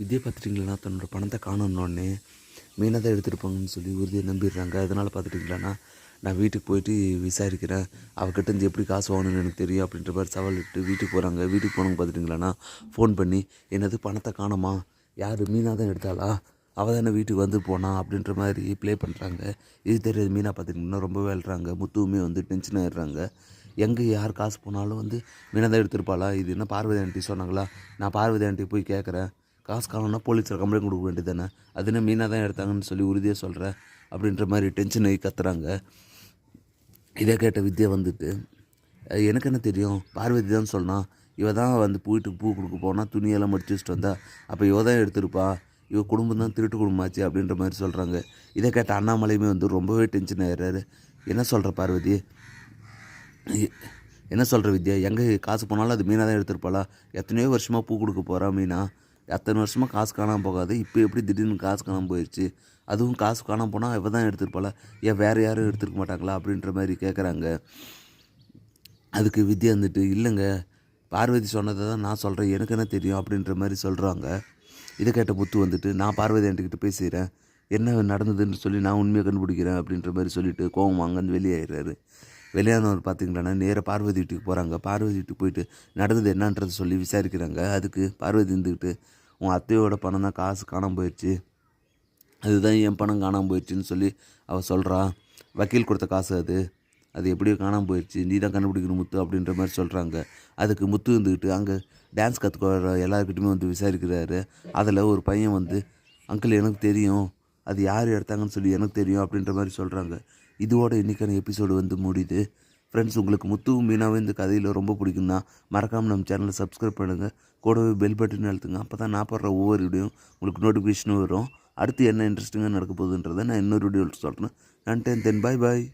வித்யா பார்த்துட்டிங்களா? தன்னோட பணத்தை காணணுன்னே மீனாக தான் எடுத்துருப்பாங்கன்னு சொல்லி உறுதியை நம்பிடுறாங்க. அதனால் பார்த்துட்டிங்களாண்ணா? நான் வீட்டுக்கு போயிட்டு விசாரிக்கிறேன். அவகிட்ட இருந்து எப்படி காசு வாங்கணும்னு எனக்கு தெரியும் அப்படின்ற மாதிரி சவால் விட்டு வீட்டுக்கு போகிறாங்க வீட்டுக்கு போனவங்க பார்த்துட்டிங்களாண்ணா? ஃபோன் பண்ணி என்னது பணத்தை காணோமா? யார் மீனாக தான் எடுத்தாளா? அவள் தானே வீட்டுக்கு வந்து போனா? அப்படின்ற மாதிரி ப்ளே பண்ணுறாங்க இது தெரியாது மீனாக பார்த்துட்டிங்கன்னா ரொம்ப அழுறாங்க முத்துவுமே வந்து டென்ஷன் ஆயிடுறாங்க. எங்கே யார் காசு போனாலும் வந்து மீனாக தான் எடுத்திருப்பாளா? இது என்ன பார்வதி ஆண்டி சொன்னாங்களா? நான் பார்வதி ஆண்டி போய் கேட்குறேன் காசு காணும்னா போலீஸில் கம்ப்ளைண்ட் கொடுக்க வேண்டியது தானே அது என்ன மீனாக தான் எடுத்தாங்கன்னு சொல்லி உறுதியாக சொல்கிற அப்படின்ற மாதிரி டென்ஷன் ஆகி கத்துறாங்க. இதை கேட்ட வித்யா வந்துட்டு எனக்கு என்ன தெரியும்? பார்வதி தான் சொன்னான் இவ தான் வந்து போயிட்டு பூ கொடுக்க போனால் துணியெல்லாம் மடிச்சு வச்சுட்டு வந்தா அப்போ இவ தான் எடுத்திருப்பா. இவ குடும்பம் தான் திருட்டு குடும்பமாச்சு அப்படின்ற மாதிரி சொல்கிறாங்க இதை கேட்ட அண்ணாமலையுமே வந்து ரொம்பவே டென்ஷன் ஆயிடுறாரு. என்ன சொல்கிற பார்வதி? என்ன சொல்கிற வித்யா? எங்கே காசு போனாலும் அது மீனாக தான் எடுத்திருப்பாளா? எத்தனையோ வருஷமாக பூ கொடுக்க போகிறா மீனா? எத்தனை வருஷமாக காசு காணாமல் போகாது. இப்போ எப்படி திடீர்னு காசு காணாமல் போயிடுச்சு அதுவும் காசு காணாமல் போனால் இவ தான் எடுத்துருப்பாள ஏன் வேறு யாரும் எடுத்துருக்க மாட்டாங்களா? அப்படின்ற மாதிரி கேட்குறாங்க அதுக்கு வித்யா வந்துட்டு இல்லைங்க பார்வதி சொன்னதை தான் நான் சொல்கிறேன் எனக்கு என்ன தெரியும்? அப்படின்ற மாதிரி சொல்கிறாங்க இதை கேட்ட புத்து வந்துட்டு நான் பார்வதி என்கிட்ட பேசிக்கிறேன். என்ன நடந்ததுன்னு சொல்லி நான் உண்மையை கண்டுபிடிக்கிறேன். அப்படின்ற மாதிரி சொல்லிவிட்டு கோவம் அங்கேருந்து வெளியாயிடுறாரு வெளியானவர் பார்த்தீங்களான்னா நேராக பார்வதி வீட்டுக்கு போகிறாங்க பார்வதி வீட்டுக்கு போயிட்டு நடந்தது என்னன்றது சொல்லி விசாரிக்கிறாங்க. அதுக்கு பார்வதி இருந்துக்கிட்டு உன் அத்தையோட பணம் தான் காசு காணாமல் போயிடுச்சு அதுதான் என் பணம் காணாமல் போயிடுச்சுன்னு சொல்லி அவள் சொல்கிறா வக்கீல் கொடுத்த காசு அது. அது எப்படியோ காணாமல் போயிடுச்சு நீ தான் கண்டுபிடிக்கணும் முத்து அப்படின்ற மாதிரி சொல்கிறாங்க அதுக்கு முத்து இருந்துக்கிட்டு அங்கே டான்ஸ் கற்றுக்கிற எல்லாருக்கிட்டையுமே வந்து விசாரிக்கிறாரு. அதில் ஒரு பையன் வந்து அங்கிள் எனக்கு தெரியும். அது யார் எடுத்தாங்கன்னு சொல்லி எனக்கு தெரியும் அப்படின்ற மாதிரி சொல்கிறாங்க இதோட இன்றைக்கான எபிசோடு வந்து முடியுது. ஃப்ரெண்ட்ஸ் உங்களுக்கு முத்துவும் மீனாவும் இந்த கதையில் ரொம்ப பிடிக்கும்னா மறக்காமல் நம்ம சேனலை சப்ஸ்கிரைப் பண்ணுங்கள் கூடவே பெல் பட்டன் அழுத்துங்க. அப்போ தான் நான் போடுற ஒவ்வொரு வீடியோ உங்களுக்கு நோட்டிஃபிகேஷனும் வரும். அடுத்து என்ன இன்ட்ரெஸ்டிங்காக நடக்க போகுதுன்றதை நான் இன்னொரு வீடியோவில் சொல்கிறேன் நன்றி தென் பாய் பாய்